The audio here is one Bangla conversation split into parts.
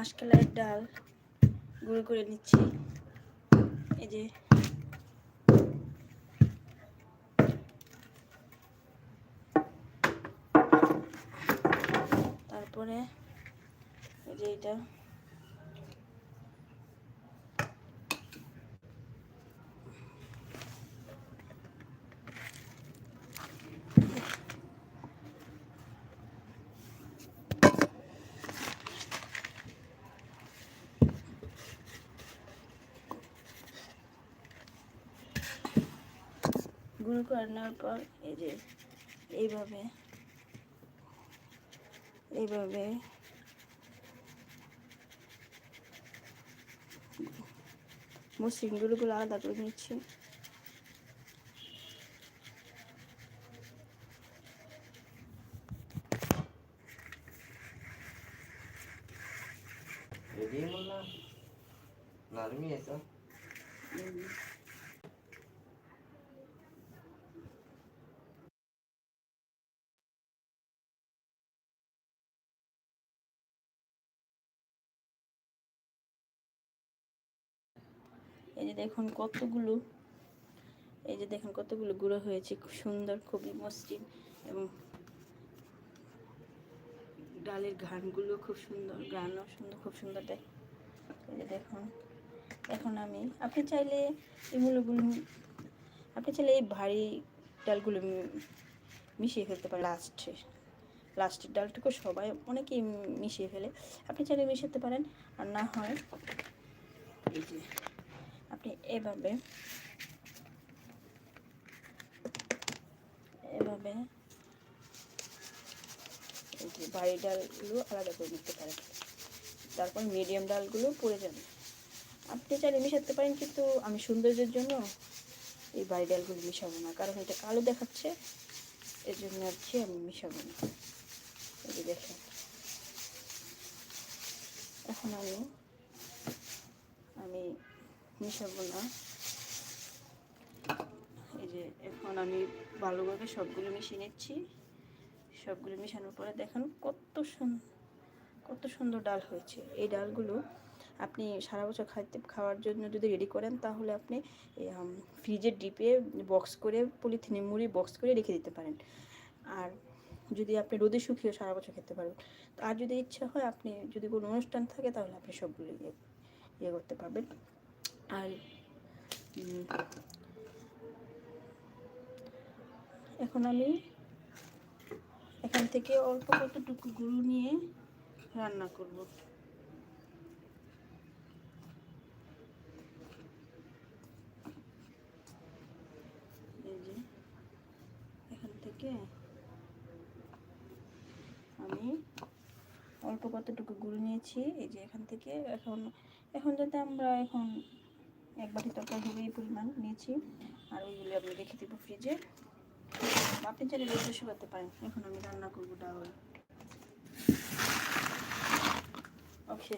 মাসকালাইয়ের ডাল গুঁড়ো করে নিচ্ছি। এই যে। তারপরে এই যে এটা। গুঁড়ো করে নেওয়ার পর এই যে এইভাবে এইভাবে মসৃণ গুঁড়োগুলো আলাদা করে নিচ্ছি Ready mo na. Narmi esa. এই যে দেখুন কতগুলো, এই যে দেখুন কতগুলো গুঁড়ো হয়েছে, খুব সুন্দর, খুবই মসৃণ এবং ডালের ঘানগুলো খুব সুন্দর গানও সুন্দর, খুব সুন্দর দেয়। এই যে দেখুন, এখন আমি, আপনি চাইলে এগুলোগুলো আপনি চাইলে এই ভারী ডালগুলো মিশিয়ে ফেলতে পারেন লাস্টে লাস্টের ডালটুকু সবাই অনেকেই মিশিয়ে ফেলে। আপনি চাইলে মিশাতে পারেন, আর না হয় এই যে আপনি এভাবে এভাবে ভারী ডালগুলো আলাদা করে নিতে পারেন। তারপর মিডিয়াম ডালগুলো পড়ে যাবে। আপনি চাইলে মিশাতে পারেন, কিন্তু আমি সৌন্দর্যের জন্য এই ভারী ডালগুলো মিশাবো না, কারণ এটা কালো দেখাচ্ছে এর জন্য আর কি আমি মিশাবো না। এই দেখেন। এখন আমি আমি মিশাবো না। এই যে এখন আমি ভালোভাবে সবগুলো মিশিয়ে নিচ্ছি। সবগুলো মিশানোর পরে দেখেন কত সুন্দর কত সুন্দর ডাল হয়েছে। এই ডালগুলো আপনি সারা বছর খাইতে, খাওয়ার জন্য যদি রেডি করেন, তাহলে আপনি ফ্রিজের ডিপে বক্স করে পলিথিনে মুড়ি বক্স করে রেখে দিতে পারেন। আর যদি আপনি রোদে শুকিয়ে সারা বছর খেতে পারবেন আর যদি ইচ্ছা হয় আপনি যদি কোনো অনুষ্ঠান থাকে, তাহলে আপনি সবগুলো ইয়ে ইয়ে করতে পারবেন। আর এখন আমি এখান থেকে অল্প কতটুকু গুঁড়ো নিয়ে রান্না করব। এখান থেকে আমি অল্প কতটুকু গুঁড়ো নিয়েছি। এই যে এখান থেকে, এখন এখন যাতে আমরা এখন এক বাটি তরকারি হবে এই পরিমাণ নিয়েছি। আর ওইগুলি আমি রেখে দেবো ফ্রিজে। আপনি চাইলে রোদে শুকাতে পারেন। এখন আমি রান্না করব ডাল। ওকে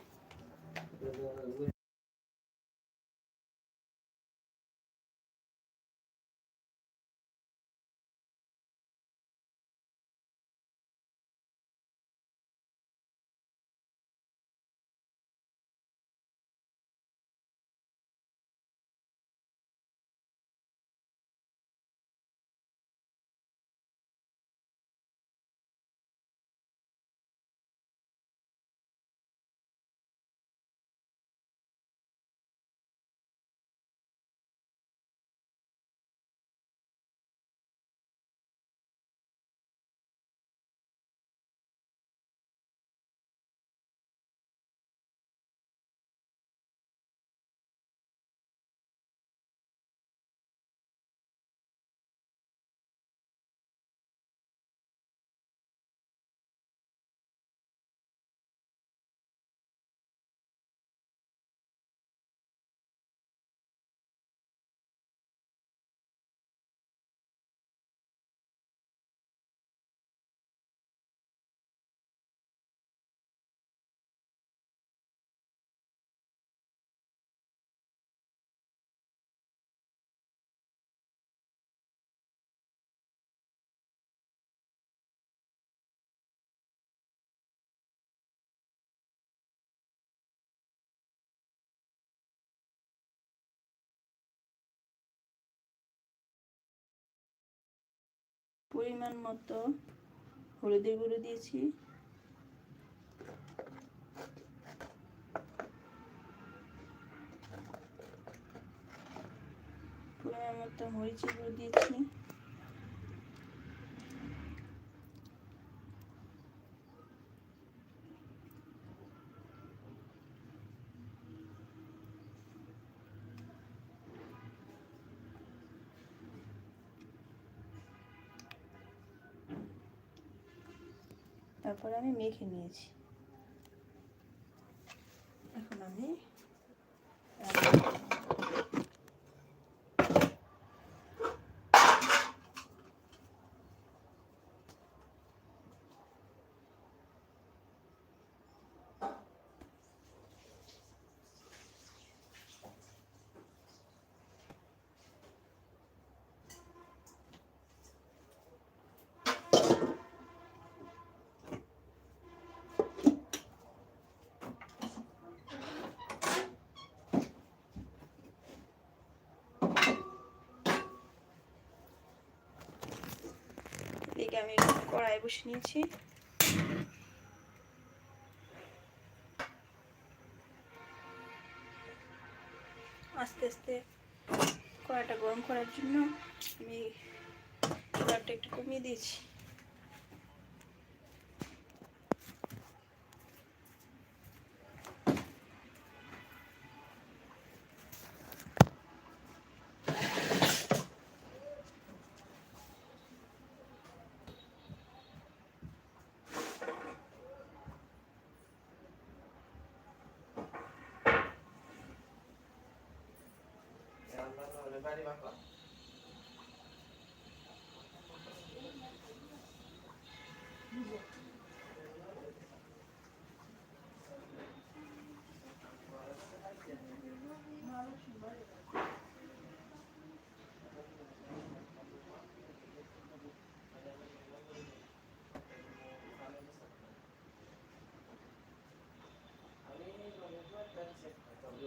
পরিমাণ মতো হলুদের গুঁড়ো দিয়েছি। পরিমাণ মতো মরিচের গুঁড়ো দিয়েছি। তারপরে আমি মেখে নিয়েছি। এখন আমি রান্না করব। এদিকে আমি কড়াই বসে নিয়েছি। আস্তে আস্তে কড়াটা গরম করার জন্য আমি কড়াইটা একটু কমিয়ে দিয়েছি। করে বাড়ি বাপা Yeah.